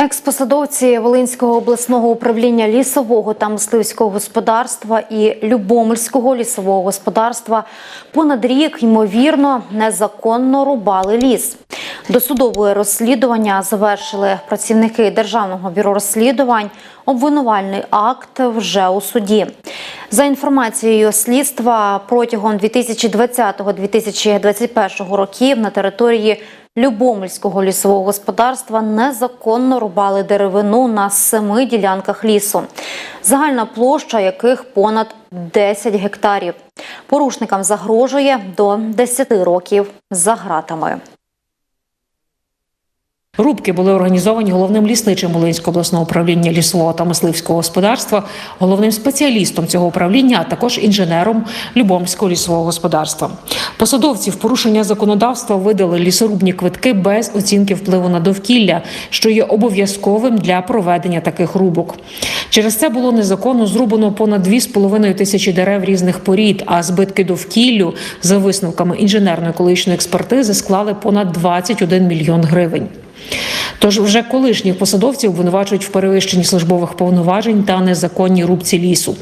Експосадовці Волинського обласного управління лісового та мисливського господарства і Любомельського лісового господарства понад рік ймовірно незаконно рубали ліс. Досудове розслідування завершили працівники Державного бюро розслідувань. Обвинувальний акт вже у суді. За інформацією слідства, протягом 2020-2021 років на території Любомельського лісового господарства незаконно рубали деревину на семи ділянках лісу, загальна площа яких понад 10 гектарів. Порушникам загрожує до 10 років за гратами. Рубки були організовані головним лісничим Волинського обласного управління лісового та мисливського господарства, головним спеціалістом цього управління, а також інженером Любомського лісового господарства. Посадовці в порушення законодавства видали лісорубні квитки без оцінки впливу на довкілля, що є обов'язковим для проведення таких рубок. Через це було незаконно зрубано понад 2,5 тисячі дерев різних порід, а збитки довкіллю за висновками інженерно-екологічної експертизи склали понад 21 мільйон гривень. Тож вже колишніх посадовців обвинувачують в перевищенні службових повноважень та незаконній рубці лісу.